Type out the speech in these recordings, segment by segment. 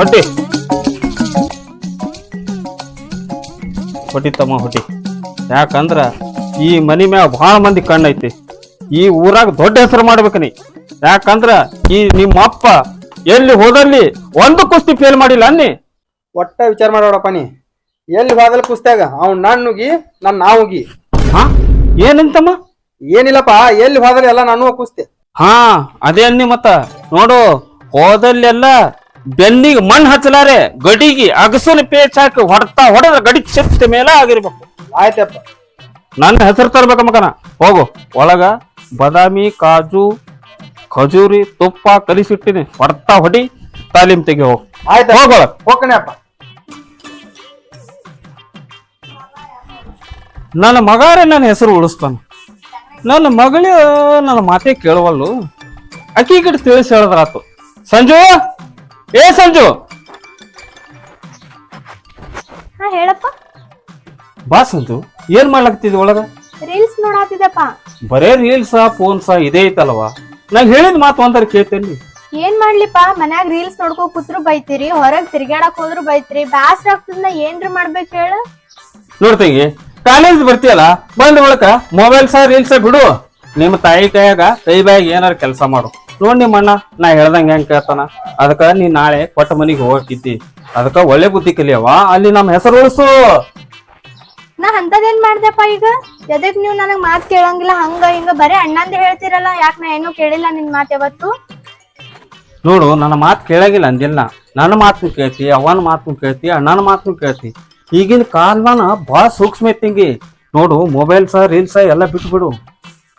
ಹೊಡಿತಮ್ಮ ಹೊಟ್ಟಿ ತಮ್ಮ ಹೊಟ್ಟಿ. ಯಾಕಂದ್ರ ಈ ಮನಿ ಮ್ಯಾಗ ಬಹಳ ಮಂದಿ ಕಣ್ಣೈತಿ ಈ ಊರಾಗ ದೊಡ್ಡ ಹೆಸರು ಮಾಡ್ಬೇಕು ನೀ. ಯಾಕಂದ್ರ ಈ ನಿಮ್ಮ ಅಪ್ಪ ಎಲ್ಲಿ ಹೋದಲ್ಲಿ ಒಂದು ಕುಸ್ತಿ ಫೇಲ್ ಮಾಡಿಲ್ಲ ಅನ್ನಿ. ಒಟ್ಟ ವಿಚಾರ ಮಾಡೋಡಪ್ಪ ನೀ. ಎಲ್ಲಿ ಹೋದಲ್ಲಿ ಕುಸ್ತಾಗ ಅವ್ನ್ ನನ್ನುಗಿ ನನ್ನ ನನ್ ನಾವುಗಿ. ಹಾ? ಏನಂತಮ್ಮ? ಏನಿಲ್ಲಪ್ಪ ಎಲ್ಲಿ ಹೋದಲ್ಲಿ ಎಲ್ಲ ನಾನು ಕುಸ್ತೆ. ಹಾ ಅದೇ ಅನ್ನಿ ಮತ್ತ. ನೋಡು ಹೋದಲ್ಲೆಲ್ಲ ಬೆನ್ನಿಗೆ ಮಣ್ಣು ಹಚ್ಚಲಾರೆ ಗಡಿಗೆ ಅಗಸನ ಪೇಚ್ ಹಾಕಿ ಹೊಡ್ತಾ ಹೊಡೆದ ಗಡಿ ಚೆತ್ತ ಮೇಲೆ ಆಗಿರ್ಬೇಕು. ಆಯ್ತಪ್ಪ. ನನ್ನ ಹೆಸರು ತರ್ಬೇಕ ಮಗನ. ಹೋಗು. ಒಳಗ ಬಾದಾಮಿ ಕಾಜು ಖಜೂರಿ ತುಪ್ಪ ಕಲಿಸಿಟ್ಟಿನಿ. ಹೊಡ್ತಾ ಹೊಡಿ ತಾಲೀಮ್ ತೆಗಿ ಹೋಗು. ಆಯ್ತು. ಹೋಗೋಳ ಅಪ್ಪ ನನ್ನ ಮಗಾರೆ ನನ್ನ ಹೆಸರು ಉಳಿಸ್ತಾನ. ನನ್ನ ಮಗಳು ನನ್ನ ಮಾತೇ ಕೇಳವಲ್ಲು. ಅಕ್ಕಿ ಕಡೆ ತಿಳಿಸಿ ಹೇಳಿದ್ರಾತು. ಸಂಜು! ಏ ಸಂಜು! ಹಾ ಹೇಳಪ್ಪ. ಬಾ ಸಂಜು ಏನ್ ಮಾಡ್ಲಾಗ್ತಿದ್ ಒಳಗ? ರೀಲ್ಸ್ ನೋಡಾತಿದಪ್ಪ ಬರೇ ರೀಲ್ಸ ಫೋನ್ಸ ಇದೇ ಐತಲ್ವಾ? ನಾ ಹೇಳಿದ ಮಾತು ಅಂತಾರೆ ಕೇಳ್ತೇನಿ ಏನ್ ಮಾಡ್ಲಿಪ್ಪ? ಮನ್ಯಾಗ ರೀಲ್ಸ್ ನೋಡ್ಕೊ ಕೂತ್ರು ಬೈತೀರಿ ಹೊರಗ್ ತಿರ್ಗಾಡಕ್ ಹೋದ್ರು ಬೈತ್ರಿ ಬ್ಯಾಸ್ರ ಆಗ್ತದ ಏನ್ರ ಮಾಡ್ಬೇಕು ಹೇಳ. ನೋಡ್ತಂಗಿ ಕಾಲೇಜ್ ಬರ್ತೀಯಲ್ಲ ಬಂದ ಒಳಕ ಮೊಬೈಲ್ ಸಹ ರೀಲ್ಸ ಬಿಡು. ನಿಮ್ಮ ತಾಯಿ ಕೈಯಾಗ ಕೈ ಬಾಯಿಗೆ ಏನಾರ ಕೆಲಸ ಮಾಡು. ನೋಡ್ ನಿಮ್ಮ ಅಣ್ಣ ನಾ ಹೇಳ್ದಂಗೆ ಹೆಂಗ್ ಕೇಳ್ತಾನ? ಅದಕ್ಕ ನೀ ನಾಳೆ ಕೊಟ್ಟ ಮನಿಗೆ ಹೋಗಿದ್ದಿ ಅದಕ್ಕ ಒಳ್ಳೆ ಬುದ್ಧಿ ಕಲಿಯವ ಅಲ್ಲಿ ನಮ್ಮ ಹೆಸರು ಉಳಿಸು. ನಾ ಅಂತದೇನ್ ಮಾಡ್ದೆಪ್ಪ ಈಗ? ಎದಕ್ ನೀವು ನನಗ್ ಮಾತ್ ಕೇಳಂಗಿಲ್ಲ ಹಂಗ ಹಿಂಗ ಬರೇ ಅಣ್ಣಂದ ಹೇಳ್ತಿರಲ್ಲ ಯಾಕ ನಾ ಏನು ಕೇಳಿಲ್ಲ ನಿನ್ ಮಾತ್ ಯಾವತ್ತು? ನೋಡು ನನ್ನ ಮಾತು ಕೇಳಂಗಿಲ್ಲ ಅಂದಿಲ್ಲ. ನನ್ನ ಮಾತು ಕೇಳ್ತಿ ಅವನ ಮಾತು ಕೇಳ್ತಿ ಅಣ್ಣನ ಮಾತು ಕೇಳ್ತಿ. ಈಗಿನ ಕಾಲಮಾನ ಭಾಳ ಸೂಕ್ಷ್ಮ ಇತ್ತಿಂಗಿ ನೋಡು ಮೊಬೈಲ್ ಸಹ ರೀಲ್ಸ್ ಎಲ್ಲ ಬಿಟ್ಬಿಡು.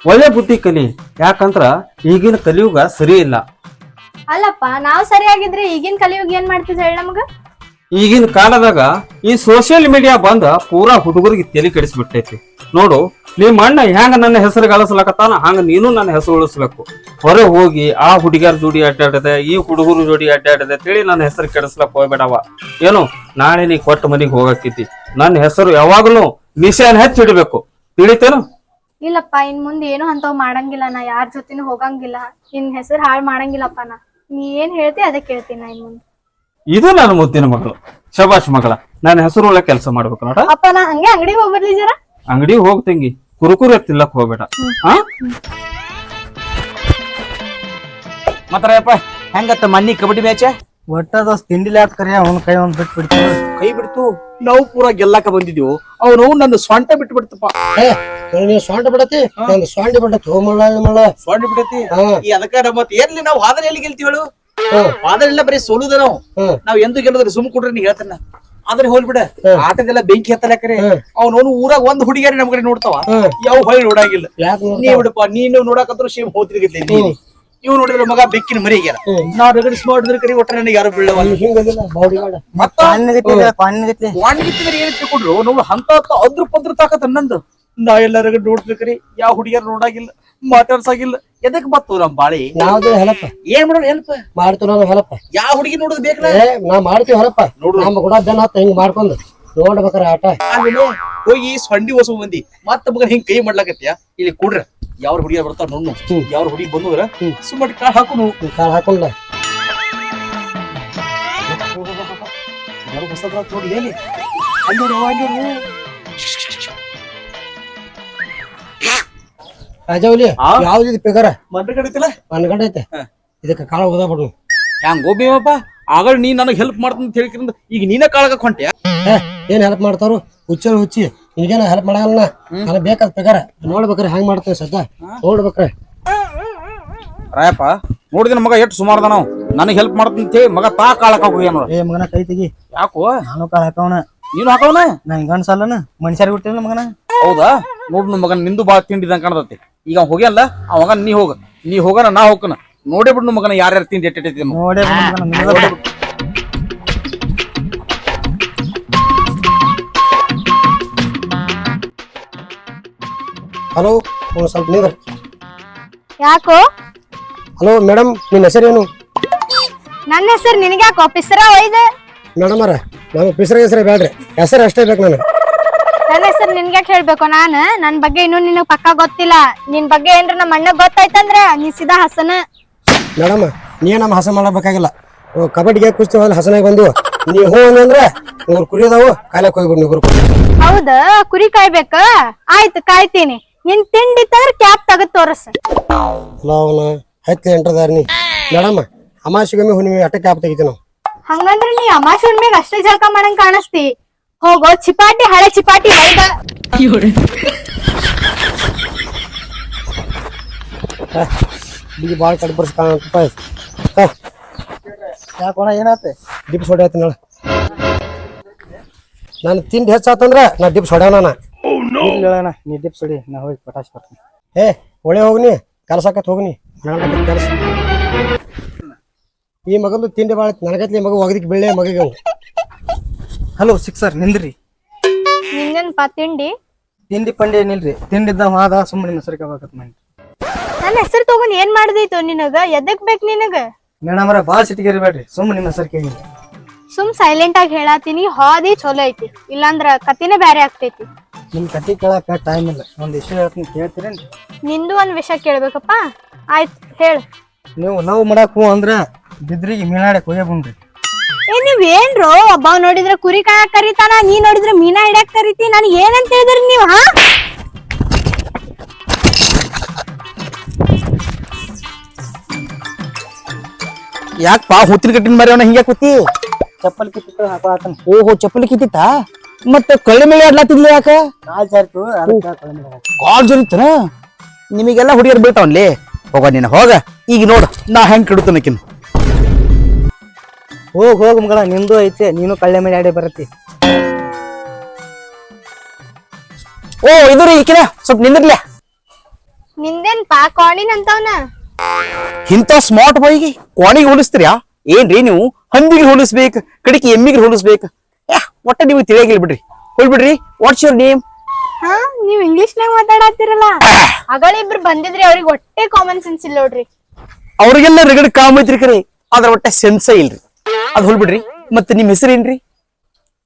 ಒಳ್ಳೆ ಬುದ್ಧಿ ಕಲಿ. ಯಾಕಂದ್ರ ಈಗಿನ ಕಲಿಯುಗ ಸರಿ ಇಲ್ಲ. ಅಲ್ಲಪ್ಪ ನಾವು ಸರಿಯಾಗಿದ್ರೆ ಈಗಿನ ಕಲಿಯುಗ ಏನ್ ಮಾಡ್ತಿದ್ ಹೇಳ ನಮಗ? ಈಗಿನ ಕಾಲದಾಗ ಈ ಸೋಷಿಯಲ್ ಮೀಡಿಯಾ ಬಂದ ಪೂರಾ ಹುಡುಗರಿಗೆ ತಲೆ ಕೆಡಿಸ್ಬಿಟ್ಟೈತಿ. ನೋಡು ನಿಮ್ಮ ಅಣ್ಣ ಹೆಂಗ ನನ್ನ ಹೆಸರು ಗಳಿಸ್ಲಕತ್ತಾನ ಹಂಗ ನೀನು ನನ್ನ ಹೆಸರು ಉಳಿಸ್ಬೇಕು. ಹೊರಗೆ ಹೋಗಿ ಆ ಹುಡುಗಿಯರ ಜೋಡಿ ಅಡ್ಡಾಡದೆ ಈ ಹುಡುಗರು ಜೋಡಿ ಅಡ್ಡಾಡದೆ ತಿಳಿ ನನ್ನ ಹೆಸರು ಕೆಡಿಸ್ಲಕ್ ಹೋಗ್ಬೇಡವ. ಏನು ನಾಳೆ ನೀ ಕೊಟ್ಟ ಮನೆಗೆ ಹೋಗಾಕಿದ್ದಿ ನನ್ನ ಹೆಸರು ಯಾವಾಗಲೂ ನಿಶಾನ್ ಹೆಚ್ಚಿಡ್ಬೇಕು. ತಿಳಿತೇನು? ಇಲ್ಲಪ್ಪ ಇನ್ ಮುಂದೆ ಏನು ಅಂತವ್ ಮಾಡಂಗಿಲ್ಲ ನಾ ಯಾರ ಜೊತೆನೂ ಹೋಗಂಗಿಲ್ಲ. ನಿನ್ ಹೆಸರು ಹಾಳ್ ಮಾಡಂಗಿಲ್ಲಪ್ಪ ನಾ. ನೀ ಏನ್ ಹೇಳ್ತಿ ಅದೇ ಕೇಳ್ತೀನಿ ನಾ ಇನ್ ಮುಂದೆ. ಇದು ನನ್ನ ಮುದ್ದಿನ ಮಗಳು. ಶಬಾಷ್ ಮಗಳ. ನನ್ನ ಹೆಸರು ಒಳ್ಳೆ ಕೆಲಸ ಮಾಡ್ಬೇಕು ನೋಡ. ಅಪ್ಪ ನಾ ಹಂಗೆ ಅಂಗಡಿಗೆ ಹೋಗ್ಬರ್ಲಿ ಜರ. ಅಂಗಡಿ ಹೋಗ್ತಂಗಿ ಕುರುಕುರು ತಿಲ್ಲಕ್ ಹೋಗ್ಬೇಡ. ಹಾ? ಮತ್ತಪ್ಪ ಹೆಂಗತ್ತ ಮನ್ನಿ ಕಬಡ್ಡಿ ಮ್ಯಾಚ್? ಒಟ್ಟ ದೋಸ್ತ್ ತಿಂಡಿಲಿ ಯಾಕೆ ಕರಿ ಅವ್ನ ಕೈ ಒಂದ್ ಬಿಟ್ಟು ಬಿಡ್ತೀವಿ ಕೈ ಬಿಡ್ತು. ನಾವು ಪೂರ ಗೆಲ್ಲಕ ಬಂದಿದ್ವು ಅವನು ನನ್ನ ಸ್ವಂಟ ಬಿಟ್ಟು ಬಿಡ್ತಪ್ಪ ನೀವು ಸೊಂಟ ಬಿಡತಿ? ನಂದು ಸ್ವಂಟ ಬಿಡತಿ ಹೋಮಳ ಮಳ ಸ್ವಂಟ ಬಿಡತಿ? ಈ ಅದಕ್ಕ ಮತ್ ಎಲ್ಲಿ ನಾವು ವಾದನ ಎಲ್ಲಿ ಗೆಲ್ತೀವಿ ಹೇಳು. ವಾದನ ಎಲ್ಲ ಬರೀ ಸೋಲುದ ನಾವು. ನಾವ್ ಎಂದು ಗೆಲ್ಲದ್ರೆ ಸುಮ್ ಕೊಡ್ರಿ ನೀ ಹೇಳ್ತಾನ. ಆದ್ರೆ ಹೋಲ್ ಬಿಡ. ಹ್ಮ್. ಆಟದೆಲ್ಲ ಬೆಂಕಿ ಹತ್ತಲಕರೆ. ಅವನು ಊರಾಗ ಒಂದ್ ಹುಡುಗಿಯರಿ ನಮ್ ಕಡೆ ನೋಡ್ತಾವ. ಯಾವ ಹೊಳಿ ನೋಡಾಗಿಲ್ಲ. ನೀ ಬಿಡಪ್ಪ ನೀನು ನೋಡಕತ್ರ ಸೇಮ್ ಹೋದ್ರಿಗಿಲ್ಲ ನೀನು ಇವ್ ನೋಡಿದ್ರೆ ಮಗ ಬೆಕ್ಕಿನ ಮರಿಗ್ಯಾರ ನಾವ್ ರಗಡಿಸ್ ಮಾಡಿದ್ರೆ ಕರಿ ಒಟ್ಟ ನನಗೆ ಯಾರು ಬೀಳವಲ್ಲ ವಾಣಿಗಿತ್ತಿದ್ರೆ ಏನ್ ತಿಳ್ಕೊಂಡ್ರು? ನಾವು ಹಂತ ಅದ್ರ ಪದ್ರ ತಾಕತ್ ನಂದು. ನಾ ಎಲ್ಲರಿಗ ನೋಡ್ಬೇಕ್ರಿ ಯಾವ ಹುಡುಗಿಯರ್ ನೋಡಾಗಿಲ್ಲ ಮಾತಾಡ್ಸಾಗಿಲ್ಲ. ಎದಕ್ ಬತ್ತು ನಮ್ ಬಾಳಿ? ನಾವ್ದು ಹೆಲಪ್ಪ ಏನ್ ಮಾಡೋಣ ಹೆಲ್ಪ್ ಮಾಡ್ತೀವಿ ನಾವು ಹೆಲಪ್ಪ ಯಾವ ಹುಡುಗಿ ನೋಡುದು ಬೇಕಲ್ಲ ನಾ ಮಾಡ್ತೀವಿ ಹೆಲಪ್ಪ ನೋಡು. ನಮ್ಮ ಕೂಡ ಹತ್ತ ಹಿಂಗ್ ಮಾಡ್ಕೊಂಡು ನೋಡ್ಬೇಕಾರ ಆಟ. ಆಮೇಲೆ ಹೋಗಿ ಸೊಂಡಿ ಹೊಸ ಮಂದಿ. ಮತ್ತ ಮಗ ಹಿಂಗ್ ಕೈ ಮಾಡ್ಲಾಕತ್ಯ ಇಲ್ಲಿ ಕೊಡ್ರ ಯಾವ ಹುಡುಗಿಯ ಬರ್ತಾರ ನೋಡ್ನು. ಯಾವ ಹುಡುಗಿ ಬಂದ್ರ ಸುಮ್ಮನೆ ಕಾಳ್ ಹಾಕೊಂಡ ಯಾರು ಹೊಸದ್ರ ನೋಡಿ ನೋಡು. ರಾಜಾವಲಿ ಆ? ಯಾವ್ದಿದ್ ಪಿಗರ? ಮನ್ಗಡೆ ಐತೆ. ಹಾ. ಇದಕ್ಕೆ ಕಾಳ ಓದಾ ಬಿಡು. ಹ್ಯಾಂಗ ಗೋಬಿಯಪ್ಪ ಆಗ ನೀ ನನಗ್ ಹೆಲ್ಪ್ ಮಾಡ್ತೀನಿ ಅಂತ ಹೇಳ್ಕಿರಂದ ಈಗ ನೀನ ಕಾಳಗ ಹೊಂಟೆ ಏನ್ ಹೆಲ್ಪ್ ಮಾಡ್ತಾರು ಹುಚ್ಚಲ್ ಹುಚ್ಚಿ. ನಿನ್ಗೇನ ಹೆಲ್ಪ್ ಮಾಡಲ್ಲ ನನಗೆ ಬೇಕಾದ ಪ್ರಕಾರ ನೋಡ್ಬೇಕ್ರೆ ಹೆಂಗ್ ಮಾಡ್ತೇವೆ ಸದ್ದ ನೋಡ್ಬೇಕ್ರೆ. ರಾಯಪ್ಪ ನೋಡಿದ ಮಗ ಎಷ್ಟು ಸುಮಾರ್ದ ನಾವು. ನನಗೆ ಹೆಲ್ಪ್ ಮಾಡ್ತೀನಿ ಅಂತ ಹೇಳಿ ಮಗ ತಾ ಕಾಳಕ ಏ ಮಗನ ಕೈ ತೆಗಿ. ಯಾಕೋ? ನಾನು ಕಾಳ ಹಾಕವನ. ನೀನು ಹಾಕವನ? ನಾ ಹಿಂಗನ್ ಸಾಲನ ಮನುಷ್ಯರಿಗೆ ಬಿಟ್ಟಿಲ್ಲ ಮಗನ? ಹೌದಾ? ನೋಡ್ ಮಗನ ನಿಂದು ಬಾಳ ತಿಂಡಿದಂಗ ಕಾಣತೈತಿ. ಈಗ ಹೋಗ್ಯಲ್ಲ ಅವಾಗ ಆ ಮಗನ ನೀ ಹೋಗ. ನೀ ಹೋಗನ ನಾ ಹೋಗ್ಕನ. ನೋಡೇ ಬಿಡು ಮಗನ ಯಾರ್ಯಾರು ತಿಂದು ಎಟ್ಟೈತಿ ನೋಡೇ ಮಗನ ಹಲೋ ಒಂದ್ ಸ್ವಲ್ಪ ಯಾಕೋ? ಹಲೋ ಮೇಡಮ್ ನಿನ್ನ ಹೆಸರೇನು? ನನ್ನ ಹೆಸರು ನಿನಗ್ಯಾಕೋ ಯಾಕ ಒಯ್ದೆ? ಮೇಡಮ್ ಅರ ನಾನು ಪಿಸರ ಹೆಸರೇ ಬೇಡ್ರಿ. ಹೆಸರು ಅಷ್ಟೇ ಬೇಕು ನನಗೆ. ನನ್ನ ಹೆಸರು ನಿನ್ಗ್ಯಾಕ್ ಹೇಳ್ಬೇಕು ನಾನು? ನನ್ ಬಗ್ಗೆ ಇನ್ನೂ ನಿನಗ್ ಪಕ್ಕ ಗೊತ್ತಿಲ್ಲ. ನಿನ್ ಬಗ್ಗೆ ಏನ್ರ ನಮ್ಮ ಅಣ್ಣ ಗೊತ್ತಾಯ್ತಂದ್ರ ನೀ ಸೀದಾ ಹಸನ. ಮೇಡಮ್ ನೀ ನಮ್ಮ ಹಸ ಮಾಡಬೇಕಾಗಿಲ್ಲ ಓ, ಕಬಡ್ಡಿಗೆ ಕುಸ್ತಿ ಹೋದ್ರೆ ಹಸನಾಗಿ ಬಂದು. ನೀ ಹೋ ಅಂದ್ರೆ ಕುರಿ ಅದಾವು ಕಾಲಕ್ಕೆ ಹೋಗ್ಬಿಡು ಕುರಿ. ಹೌದ ಕುರಿ ಕಾಯ್ಬೇಕ? ಆಯ್ತು ಕಾಯ್ತೀನಿ. ನಿನ್ ತಿಂಡಿ ತಂದ್ರ ಕ್ಯಾಪ್ ತಗದ್ ತೋರಸ್. ಅವನ ಹತ್ತಿ ಎಂಟದಾರ ನೀ? ಮೇಡಮ್ ಅಮಾಸಿಗೊಮ್ಮೆ ಹುಣ್ಣಿಮೆ ಅಟ್ಟ ಕ್ಯಾಪ್ ತೆಗಿತೀವಿ ನಾವು. ಹಂಗಂದ್ರ ನೀ ಅಮಾಸಿ ಹುಣ್ಣಿಮೆಗ್ ಅಷ್ಟೇ ಜಳಕ ಮಾಡಂಗ್ ಕಾಣಿಸ್ತಿ. ಹೋಗೋ ಚಿಪಾಟಿ ಹಳೆ ಚಿಪಾಟಿ ಹೈದ ಬಿಗಿ ಭಾಳ ಕಡೆ ಬರ್ಸ್ ಯಾಕೋಣ ಏನಾತೆ? ಡಿಪ್ಸ್ ಹೊಡ್ಯಾತ ನಾಳೆ ನಾನು ತಿಂಡಿ ಹೆಚ್ಚಾತಂದ್ರ ನಾ ಡಿಪ್ಸ್ ಹೊಡ್ಯಾನ ನಾ. ಇರ್ಲಿ ಅಣ್ಣ ನೀ ಡಿಪ್ಸ್ ಹೊಡಿ ನಾ ಹೋಗಿ ಪಟಾಸ್ ಬರ್ತೀನಿ. ಏ ಒಳ್ಳೆ ಹೋಗ್ನಿ ಕಲ್ಸಕತ್ ಹೋಗ್ನಿ. ಕೆಲಸ. ಈ ಮಗಂದು ತಿಂಡಿ ಭಾಳ ನನಗತ್ಲಿ ಮಗ ಒಗದಿಕ್ ಬೆಳ್ಳೆ ಮಗಿಗೆ ಹಲೋ ಸಿಕ್ಸರ್ ನಿಂದ್ರಿ. ನಿಂಗೇನ್ಪಾ ತಿಂಡಿ? ತಿಂಡಿ ಪಂಡಿ ಏನಿಲ್ರಿ? ತಿಂಡಿದ್ದ ಹಾದ ಸುಮ್ಮನೆ ಹೆಸರು ಕೇಳ್ಬೇಕತ್ ಮನೆ ನನ್ನ ಹೆಸರು ತಗೊಂಡ್ ಏನ್ ಮಾಡ್ದೈತು ನಿನಗ? ಎದಕ್ ಬೇಕ್ ನಿನಗ? ಮೇಡಮ್ ಅವ್ರ ಬಾಳ ಸಿಟಿಗೆ ಇರಬೇಡ್ರಿ ಸುಮ್ಮನೆ ನಿಮ್ಮ ಹೆಸರು ಕೇಳಿ. ಸುಮ್ ಸೈಲೆಂಟ್ ಆಗಿ ಹೇಳತ್ತೀನಿ ಹಾದಿ ಚಲೋ ಐತಿ. ಇಲ್ಲಾಂದ್ರ ಕತಿನೇ ಬ್ಯಾರೆ ಆಗ್ತೈತಿ. ನಿಮ್ ಕತಿ ಕೇಳಾಕ ಟೈಮ್ ಇಲ್ಲ. ಒಂದ್ ವಿಷಯ ಹೇಳ್ತೀನಿ. ಕೇಳ್ತೀರೇನ್ರಿ? ನಿಂದು ಒಂದ್ ವಿಷಯ ಕೇಳ್ಬೇಕಪ್ಪ. ಆಯ್ತು ಹೇಳ. ನೀವು ಲವ್ ಮಾಡಕ್ ಹೂ ಅಂದ್ರ ಬಿದ್ರಿಗೆ ಮೀನಾಡಕ್ ಹೋಗೇ ಬಂದ್ರಿ ಏ ನೀವ್ ಏನ್ರೋ? ಒಬ್ಬ ನೋಡಿದ್ರೆ ಕುರಿ ಕಾಯಕ್ ಕರಿತಾನ ನೀ ನೋಡಿದ್ರೆ ಮೀನಾ ಹಿಡ್ಯಾಕ್ ಕರಿತಿ. ನನ್ ಏನಂತ ಹೇಳಿದ್ರಿ ನೀವ್ ಹಾ? ಯಾಕಪ್ಪ ಹುತ್ತಿನ ಕಟ್ಟಿನ ಮರಿ ಹಿಂಗ್ಯಾಕ್ ಕೂತಿ? ಚಪ್ಪಲ್ ಕಿತ್ತು ಹಾಕೋತನ ಓಹೋ ಚಪ್ಪಲಿ ಕಿತ್ತಿತ್ತ? ಮತ್ತೆ ಕಳ್ಳಿ ಮೇಲೆ ಆಡ್ಲಾತಿದ್ಲಿ ಯಾಕ? ಕಾಲ್ ಜಾರಿತು ಅದಕ್ಕೆ ಕಳೆ ಮೇಲೆ ಹಾಕ್ದೆ. ಕಾಲ್ ಜರಿತನ ನಿಮಗೆಲ್ಲ ಹುಡುಗಿಯರ್ ಬೀಳ್ತಾವನ್ಲಿ? ಹೋಗ ನೀನು ಹೋಗ. ಈಗ ನೋಡ ನಾ ಹೆಂಗ್ ಕೆಡುತ್ತನಕಿನ್ ಹೋಗ್ ಹೋಗ್ ಮಗಳ ನಿಂದು ಐತೆ ನೀನು ಕಳ್ಳೆ ಮೇಲೆ ಆಡಿ ಬರತ್ತಿ. ಓ ಇದು ರೀ ಈಕಿನ. ಸ್ವಲ್ಪ ನಿಂದಿರ್ಲೆ. ನಿಂದೇನ್ ಪಾ ಕಾಣಿನ್ ಅಂತವ್ನ ಇಂಥ ಸ್ಮಾರ್ಟ್ ಬಾಯ್ಗೆ ಕೋಣಿಗೆ ಹೋಲಿಸ್ತೀರಾ? ಏನ್ರಿ ನೀವು? ಹಂದಿಗೆ ಹೋಲಿಸ್ಬೇಕು ಕಡಿಕೆ ಎಮ್ಮಿಗೆ ಹೋಲಿಸ್ಬೇಕು. ಒಟ್ಟ ನೀವು ತಿಳಿಯಾಗಿಲ್ಲ ಬಿಡ್ರಿ. ಹೋಗ್ಬಿಡ್ರಿ. ವಾಟ್ಸ್ ಯುವರ್ ನೇಮ್ ಹಾ ನೀವ್ ಇಂಗ್ಲಿಷ್ ನಾಗ ಮಾತಾಡತ್ತೀರಲ್ಲ ಅಗಳಿಬ್ರು ಬಂದಿದ್ರಿ ಅವ್ರಿಗೆ ಒಟ್ಟೆ ಕಾಮನ್ ಸೆನ್ಸ್ ಇಲ್ಲ ನೋಡ್ರಿ. ಅವ್ರಿಗೆಲ್ಲ ರಗಡ್ ಕಾಮ್ ಐತ್ರಿ ಕರೆ ಅದ್ರ ಒಟ್ಟೆ ಸೆನ್ಸೇ ಇಲ್ರಿ. ಅದ್ ಹೋಲ್ಬಿಡ್ರಿ ಮತ್ತೆ ನಿಮ್ ಹೆಸರೇನ್ರಿ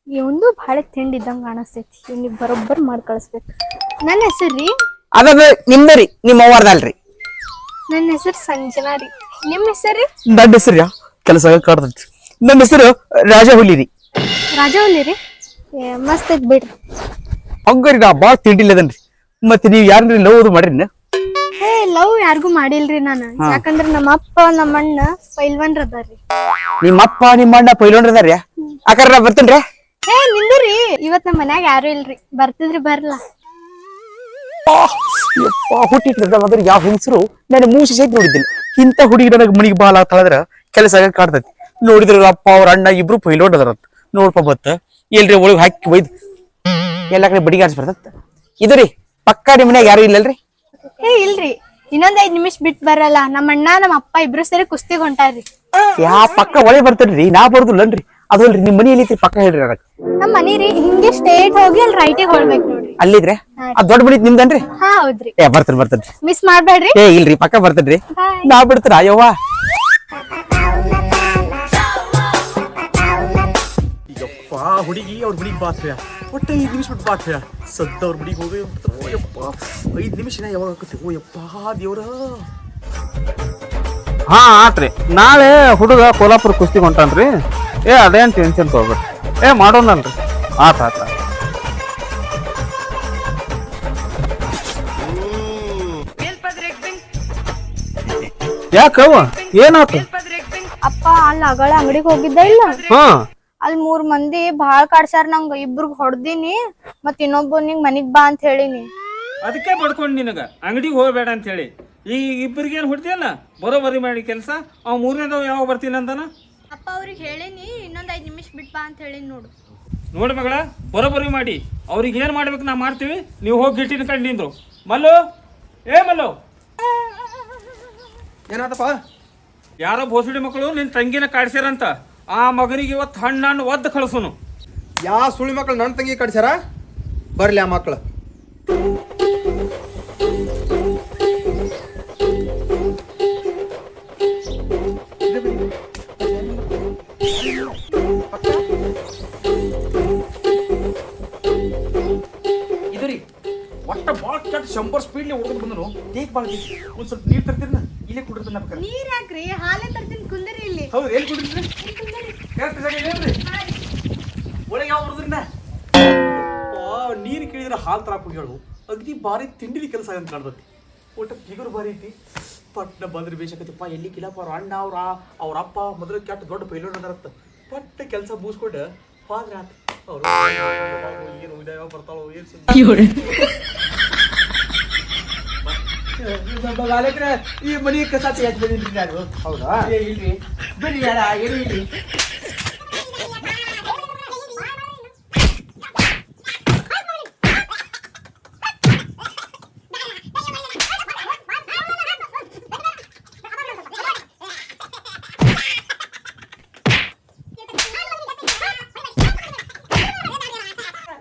ಇವಂದು ಬಹಳ ತಿಂಡಿ ಇದ್ದಂಗ ಕಾಣಿಸ್ತೈತಿ. ಇವ್ನಿಗ್ ಬರೋಬ್ಬರ್ ಮಾಡಿ ಕಳಿಸ್ಬೇಕು. ನನ್ನ ಹೆಸರು ಅದ ನಿಮ್ದ ರೀ. ನಿಮ್ಮ ಅವ್ವಾರ್ದಲ್ರಿ. ನನ್ನ ಹೆಸರು ಸಂಜನಾ ರೀ. ನಿಮ್ ಹೆಸರು? ನನ್ನ ಹೆಸರು ಕೆಲಸ ಕಾಡ್ತೈತಿ. ನನ್ನ ಹೆಸರು ರಾಜ ಹುಲಿ ರೀ. ಹುಲಿ ರೀ? ಏ ಮಸ್ತ್ ಐತ್ ಬಿಡ್ರಿ. ಹಂಗಾರಿ ನಾ ಬಾಳ ತಿಂಡಿಲ್ಲದನ್ರಿ ಮತ್ತೆ ನೀವ್ ಯಾರನ್ರಿ ಲವ್ ಮಾಡ್ರಿ ಏ ಲವ್ ಯಾರಿಗೂ ಮಾಡಿಲ್ರಿ ನಾನು. ಯಾಕಂದ್ರ ನಮ್ಮ ಅಪ್ಪ ನಮ್ಮ ಅಣ್ಣ ಪೈಲ್ವನ್ರ ಅದಾರ್ರಿ ನಿಮ್ಮ ಅಪ್ಪ ನಿಮ್ಮ ಅಣ್ಣ ಪೈಲೋನ್ರದಾರ್ರಿ ಆಕಾರ ನಾ ಬರ್ತೇನ್ರಿ ಏ ನಿಂದ್ರಿ ಇವತ್ ನಮ್ಮ ಮನ್ಯಾಗ ಯಾರು ಇಲ್ರಿ. ಬರ್ತಿದ್ರಿ ಬರ್ಲಾ. ಯಪ್ಪ ಅದ್ರ ಯಾವ ಹೆಂಗಸರು ನಾನು ಮೂಸಿ ಸಹಿತ ನೋಡಿದ್ದಿಲ್ಲ. ಇಂಥ ಹುಡುಗಿ ನನಗೆ ಮನಿಗೆ ಬಾಲ ತಳದ್ರ ಕೆಲಸ ಆಗ ಕಾಡ್ತೈತಿ ನೋಡಿದ್ರ ಅಪ್ಪ ಅವ್ರ ಅಣ್ಣ ಇಬ್ರು ಪೈಲೋಟ್ ಅದಾರ ನೋಡ್ಪ ಬತ್ತ ಎಲ್ರಿ ಒಳಗೆ ಹಾಕಿ ಒಯ್ದು. ಎಲ್ಲ ಕಡೆ ಬಡಿಗೆ ಆಡ್ಸಿ ಬರ್ತೈತ. ಇದು ರೀ ಪಕ್ಕಾ ನಿಮ್ಮ ಮನ್ಯಾಗ ಯಾರು ಇಲ್ಲಲ್ರಿ? ಏ ಇಲ್ರಿ. ಇನ್ನೊಂದ್ ಐದ್ ನಿಮಿಷ ಬಿಟ್ ಬರಲ್ಲ. ನಮ್ಮ ಅಣ್ಣ ನಮ್ಮ ಅಪ್ಪ ಇಬ್ರು ಸೇರಿ ಕುಸ್ತಿಗ್ ಹೊಂಟಾರ್ರಿ. ಯಾ ಪಕ್ಕ ಒಳಗೆ ಬರ್ತೇನ್ರಿ ನಾ ಬರುದಿಲ್ಲನ್ರಿ. ಅದಲ್ರಿ ನಿಮ್ ಮನಿ ಎಲ್ಲಿ ಪಕ್ಕ ಹೇಳ್ರಿ ನನಗೆ. ನಮ್ ಮನಿ ರೀ ಹಿಂಗೆ ಸ್ಟೇಟ್ ಹೋಗಿ ಅಲ್ಲಿ ರೈಟಿಗೆ ಹೊಳ್ಬೇಕು ನೋಡ್ರಿ. ಅಲ್ಲಿದ್ರೆ? ಆ ದೊಡ್ಡ ಬಿಡಿ ನಿಮ್ದನ್ರಿ? ಹಾ ಹೌದ್ರಿ. ಏ ಬರ್ತೇನೆ ಬರ್ತೇನ್ರಿ ಮಿಸ್ ಮಾಡ್ಬೇಡ್ರಿ. ಏ ಇಲ್ರಿ ಪಕ್ಕ ಬರ್ತದ್ರಿ. ಬಾಯ್ ನಾ ಬಿಡ್ತೀರ ಅಯ್ಯವ್ವ? ಯಪ್ಪಾ ಹುಡುಗಿ ಅವ್ರ ಮನಿಗೆ ಬಾತ್ಯ ಒಟ್ಟ ಐದು ನಿಮಿಷ ಬಿಟ್ಟು ಬಾತ್ಯ ಸದ್ದ ಅವ್ರ ಮನಿಗೆ ಹೋಗಿ ಓ ಯಪ್ಪ. ಐದು ನಿಮಿಷ ಯಾವಾಗ ಆಗುತ್ತೆ ಓ ಯಪ್ಪ ದೇವ್ರ. ಹಾ ಆತ್ರಿ. ನಾಳೆ ಹುಡುಗ ಕೋಲಾಪುರ ಕುಸ್ತಿ ಹೊಂಟಾನ್ರಿ. ಏ ಅದೇನ್ ಟೆನ್ಷನ್ ತಗೋಬೇಡ್ರಿ. ಏ ಮಾಡೋಣಲ್ರಿ ಆತ ಆತ. ಯಾಕವ್ವ ಏನಾತು? ಅಪ್ಪ ಅಲ್ಲಿ ಅಗಳ ಅಂಗಡಿಗೆ ಹೋಗಿದ್ದ ಇಲ್ಲ? ಹಾ. ಅಲ್ಲಿ ಮೂರ್ ಮಂದಿ ಬಾಳ್ ಕಾಡ್ಸಾರ ನಂಗ ಇಬ್ರಿಗ್ ಹೊಡ್ದಿನಿ ಮತ್ ಇನ್ನೊಬ್ಬನಿಗ್ ಮನಿಗ್ ಬಾ ಅಂತ ಹೇಳಿನಿ. ಅದಕ್ಕೆ ಬಡ್ಕೊಂಡ್ ನಿನಗ? ಅಂಗಡಿಗೆ ಹೋಗ್ಬೇಡ ಅಂತ ಹೇಳಿ. ಈಗ ಇಬ್ಬರಿಗೇನು ಹೊಡ್ದಿಯಲ್ಲ ಬರೋಬರಿ ಮಾಡಿ ಕೆಲಸ. ಅವ್ ಮೂರನೇದವ್ ಯಾವಾಗ ಬರ್ತೀನಿ ಅಂತಾನ ಅಪ್ಪ ಅವ್ರಿಗೆ ಹೇಳಿನಿ ಇನ್ನೊಂದ್ ಐದ್ ನಿಮಿಷ ಬಿಟ್ ಬಾ ಅಂತ ಹೇಳಿನಿ ನೋಡು. ನೋಡಿ ಮಗಳ ಬರೋಬರಿ ಮಾಡಿ. ಅವ್ರಿಗೆ ಏನು ಮಾಡ್ಬೇಕು ನಾ ಮಾಡ್ತೀವಿ ನೀವು ಹೋಗಿ ಗಿಟ್ಟಿನ ಕಂಡು ನಿಂದ್ರು. ಮಲ್ಲು? ಏ ಮಲ್ಲು? ಏನಾತಪ್ಪ ಯಾರೋ ಭೋಸಡಿ ಮಕ್ಕಳು ನಿನ್ನ ತಂಗಿನ ಕಾಡ್ಸ್ಯಾರಂತ. ಆ ಮಗನಿಗೆ ಇವತ್ತು ಹಣ್ಣು ಹಣ್ಣು ಒದ್ದು ಕಳಿಸೋನು. ಯಾ ಸುಳಿ ಮಕ್ಕಳು ನನ್ನ ತಂಗಿ ಕಡ್ಸ್ಯಾರ? ಬರ್ಲಿ ಆ ಮಕ್ಕಳು ಇದು ರೀ ಒಟ್ಟ ಭಾಳ ಕೆಟ್ಟ ಶಂಬರ್ ಸ್ಪೀಡ್ಲಿ ಹೊಡೆದು ಬಂದನು. ಟೇಕ್ ಒಂದ್ ಸ್ವಲ್ಪ ನೀರ್ ಕುಡಿದ್ರನ ಬೇಕಾರೆ ನೀರ್ ಯಾಕ್ರಿ ಹಾಲೇ ತರ್ತೀನಿ ಕುಂದ್ರಿ ಇಲ್ಲಿ ಹೌದು ಎಲ್ಲಿ ಕುಡಿದ್ರಿ ಜಾಗ ಇದೇನ್ರಿ ಒಳಗೆ ಯಾವ ಬರೋದ್ರಿಂದ ನೀರು ಕೇಳಿದ್ರೆ ಹಾಲು ತರ ಕುಡಿಯೋಳು ಅಗ್ದಿ ಭಾರಿ ತಿಂಡಿ ಕೆಲಸ ಅಂತ ಕಾಣ್ತತಿ ಒಟ್ಟ ಫಿಗರ್ ಬಾರಿ ಐತಿ ಪಟ್ನ ಬಂದ್ರೆ ಬೇಸಕತ್ತಿಪ್ಪ ಎಲ್ಲಿ ಕಿಲಪ್ಪ ಅವ್ರ ಅಣ್ಣ ಅವ್ರ ಅವ್ರ ಅಪ್ಪ ಮೊದಲು ಕೆಟ್ಟ ದೊಡ್ಡ ಪೈಲೋಡ್ ಅದರತ್ತ ಪಟ್ಟ ಕೆಲಸ ಮುಗಿಸ್ಕೊಂಡು ಹೋದ್ರೆ ಆತ ಅವ್ರು ಏನು ಇದಾವ ಬರ್ತಾಳೋ ಏನು ಸುದ್ದಿ ಬಾಲಕ್ರ ಈ ಮನಿ ಕಸ ತೆಗಿಯಕ್ ಬಂದಿನ್ರಿ ನಾನು. ಹೌದಾ? ಇಲ್ರಿ. ಬಿಡಿ ಯಾರ ಏನು ಇಲ್ರಿ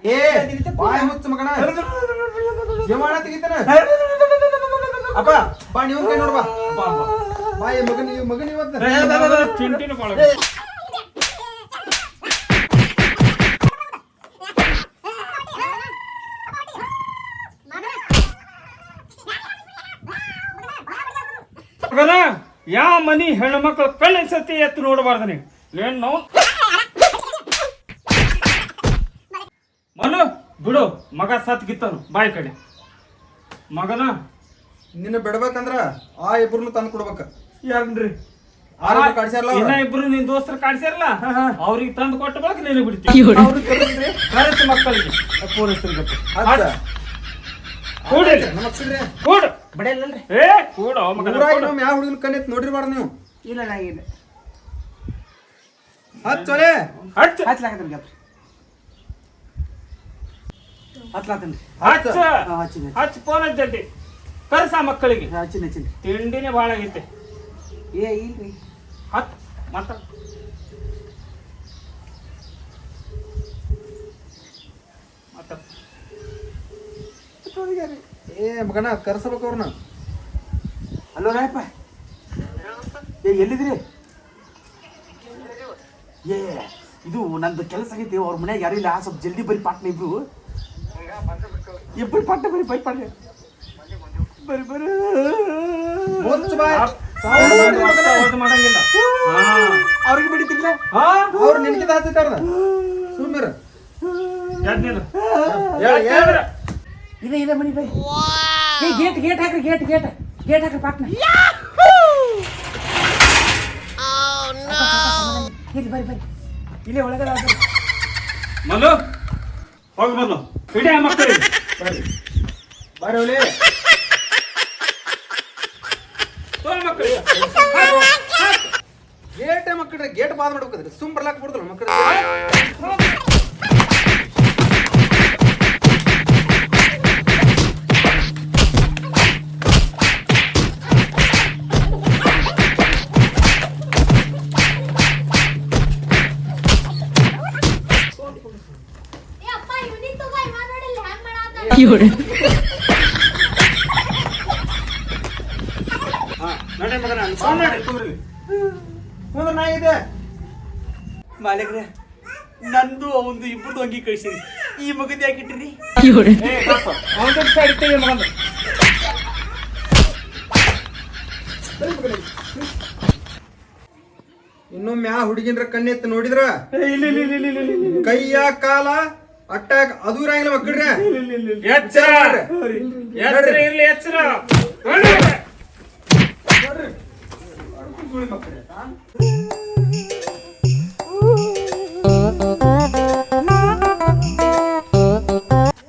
ಏ ಬಾಯ್ ಮುಚ್ಚ ಮಗನ ಜಮಾಣ ತೆಗಿತಾನ ಅಪ್ಪ ಬಾ ನೀವು ಕೈ ನೋಡ್ಬಾ ಬಾಯ್ ಮಗನ್ ಇವ್ ಮಗನ್ ಇವತ್ತ ಚಿಂಟಿನ ಬಾಳ ಮಗನ ಯಾವ ಮನಿ ಹೆಣ್ಮಕ್ಳು ಕಣ್ಣ ಸತಿ ಎತ್ತು ನೋಡಬಾರ್ದು ನೀವು ಏನ್ ನಾವು? ಮನು ಬಿಡು ಮಗ ಸತ್ ಗಿತ್ತನು ಬಾಯಿ ಕಡೆ. ಮಗನ? ನಿನ್ನ ಬಿಡ್ಬೇಕಂದ್ರ ಆ ಇಬ್ರು ತಂದು ಕೊಡ್ಬೇಕ ಯಾರ್ರಿ ಆರು ಕಡ್ಸ್ಯಾರಲ್ಲ ಅವ್ರ. ಇನ್ನ ಇಬ್ರು ನಿನ್ ದೋಸ್ತರು ಕಾಡ್ಸ್ಯಾರಲ್ಲ? ಅವ್ರಿಗೆ ತಂದು ಕೊಟ್ಟ ಬಳಕ ನೀನು ಬಿಡ್ತೀವಿ ಕರೆಸ್ ಮಕ್ಕಳಿಗೆ ಪೊಲೀಸರಿಗೆ ಹತ್ತ. ಕೂಡಿ ನಮಸ್ಕಾರ. ಕೂಡು. ಬಡಿಯಲ್ಲಲ್ರಿ ಏ ಕೂಡು ಮಗನ ಊರಾಗ ಕೂಡು. ಇನ್ನೊಮ್ಮೆ ಯಾವ ಹುಡುಗನ ಕಣ್ಣೆತ್ ನೋಡಿರ್ಬಾರ್ದು ನೀವು. ಇಲ್ಲ ನಾ ಇಲ್ಲ. ಹತ್ ಚೊಲೆ. ಹಚ್ಚ ಹಚ್ಲಾಕತ್ತೀನಿ ಹಚ್ಚ ಹಾ, ಹಚ್ಚ ಫೋನ್ ಹಚ್ಚಿ. ಕರ್ಸ ಮಕ್ಕಳಿಗೆ. ಹಚ್ಚಿನ ಹಚ್ಚಿನ ತಿಂಡಿನೇ ಭಾಳ ಆಗೈತೆ. ಏ ಇಲ್ರಿ. ಹತ್ ಮತ್ತ ಮತ್ತ ಏ ಮಗನ ಕರ್ಸಬೇಕು ಅವ್ರನ್ನ. ಅಲ್ಲೋ ರಾಯಪ್ಪ. ಏ ಎಲ್ಲಿದ್ರಿ? ಏ ಇದು ನಂದು ಕೆಲಸ ಆಗೈತಿ ಅವ್ರ ಮನ್ಯಾಗ ಯಾರು ಇಲ್ಲ ಸ್ವಲ್ಪ ಜಲ್ದಿ ಬರಿ ಪಾಟ್ನ ಇಬ್ರು. ಇಬ್ಬರು ಪಾಟ್ನ ಬರಿ ಬೈ ಪಾಟ್ನ. ಬರಿ ಬರಿ. ಮಾಡಂಗಿಲ್ಲ. ಹಾ. ಅವ್ರಿಗೆ ಬಿಡಿತಿಲ್ಲ ಹಾ? ಅವ್ರು ನಿನ್ಕಿದ ಹತ್ತಿತಾರ ಸುಮ್ಮನೆ. ಇದೆ ಇದೆ ಮನಿ ಬೈ. ಏ ಗೇಟ್ ಗೇಟ್ ಹಾಕ್ರಿ ಗೇಟ್ ಗೇಟ್. ಗೇಟ್ ಹಾಕ್ರಿ ಪಾಟ್ನ. ಇಲ್ಲಿ ಬರಿ ಬರಿ. ಇಲ್ಲೇ ಒಳಗಡೆ ಹಾಕ್ರಿ ಮಲ್ಲು ಹೋಗ ಮಲ್ಲು. ಹಿಡಿಯ ಮಕ್ಕಳು ಬಾರಿ ಹೋಲಿ ತೋಲ್ ಮಕ್ಕಳಿಗೆ ಗೇಟ್ ಮಕ್ಕಳ ಗೇಟ್ ಬಾದ್ ಮಾಡ್ಬೇಕಂದ್ರೆ ಸುಮ್ ಬರ್ಲಾಕ್ ಬಿಡುದಿಲ್ಲ ಮಕ್ಕಳ. ಏ ಅಪ್ಪ ಇವನಿಗೆ ತಗೋ ಇವ ನೋಡಿಲ್ಲ ಹ್ಯಾಂಗ್ ಮಾಡಾತ ಹಾ ನಡೆ ಮಗನ ಅನ್ಕೊಂಡ್ ನಡೆ ನಾ ಇದೆ. ಮಾಲಕ್ರೆ ನಂದು ಅವಂದು ಇಬ್ಬರದು ಅಂಗಿ ಕಳಿಸಿರಿ. ಈ ಮಗದ ಯಾಕೆ ಇಟ್ಟಿರಿ? ಏ ಪಾಪ. ಅವನ ಸೈಡ್ ತೆಗಿ ಮಗನ. ಇನ್ನೊಮ್ಮೆ ಆ ಹುಡುಗಿನ್ರ ಕಣ್ಣೆತ್ತ ನೋಡಿದ್ರ? ಇಲ್ಲ ಇಲ್ಲ ಇಲ್ಲ ಇಲ್ಲ ಇಲ್ಲ ಕೈಯ ಕಾಲ ಅಟ್ಯಾಕ್ ಅದೂರ ಆಗಿಲ್ಲ ಮಕ್ಕಳ್ರೆ. ಎಚ್ಚರ. ಎಚ್ಚರ ಇರ್ಲಿ ಎಚ್ಚರ. ನಡೆ.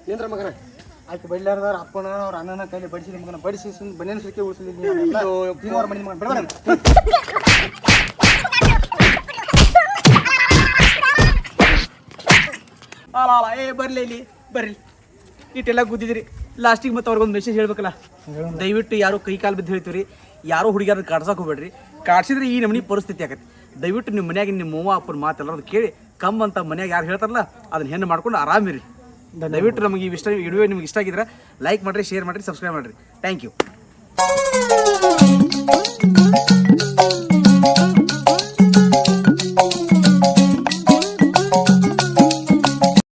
ನಿಂದ್ರ ಮಗನ? ಆಕೆ ಬಡ್ಲಾರ್ದಾರ ಅಪ್ಪನ ಅವ್ರ ಅಣ್ಣನ ಕೈಲಿ ಬಡಿಸಿದ ಮಗನ ಬಡಿಸಿ ಸುಮ್ಮನೆ ಬನ್ನೇನ ಸಿಕ್ಕಿ ಉಳಿಸಲಿಲ್ಲ ಅವ್ರ ಮನೆ ಮಗನ. ಬಿಡಬಾರ ಅಲ್ಲ ಅಲ್ಲ ಏ ಬರ್ಲಿ ಇಲ್ಲಿ ಬರ್ರಿ ಇಟ್ಟೆಲ್ಲ ಗುದ್ದಿದ್ರಿ. ಲಾಸ್ಟಿಗೆ ಮತ್ತೆ ಅವ್ರಿಗೊಂದು ಮೆಸೇಜ್ ಹೇಳ್ಬೇಕಲ್ಲ? ದಯವಿಟ್ಟು ಯಾರು ಕೈ ಕಾಲು ಬಿದ್ದು ಹೇಳ್ತೀವಿ ಯಾರೋ ಹುಡುಗಿಯಾರ ಕಾಡ್ಸಕ್ಕೆ ಹೋಗ್ಬೇಡ್ರಿ. ಕಾಡ್ಸಿದ್ರೆ ಈ ನಮ್ಮನಿ ಪರಿಸ್ಥಿತಿ ಆಗತ್ತೆ. ದಯವಿಟ್ಟು ನಿಮ್ಮ ಮನ್ಯಾಗ ನಿಮ್ಮ ಮೂವ ಅಪ್ಪನ ಮಾತೆಲ್ಲರೂ ಕೇಳಿ. ಕಮ್ ಅಂತ ಮನ್ಯಾಗ ಯಾರು ಹೇಳ್ತಾರಲ್ಲ ಅದನ್ನ ಹೆಣ್ಣು ಮಾಡ್ಕೊಂಡು ಆರಾಮಿರಿ ದಯವಿಟ್ಟು ನಮಗೆ ಈ ಇಷ್ಟ ಇಡುವೆ ನಿಮ್ಗೆ ಇಷ್ಟ ಆಗಿದ್ರೆ ಲೈಕ್ ಮಾಡಿರಿ ಶೇರ್ ಮಾಡಿರಿ ಸಬ್ಸ್ಕ್ರೈಬ್ ಮಾಡಿರಿ. Thank you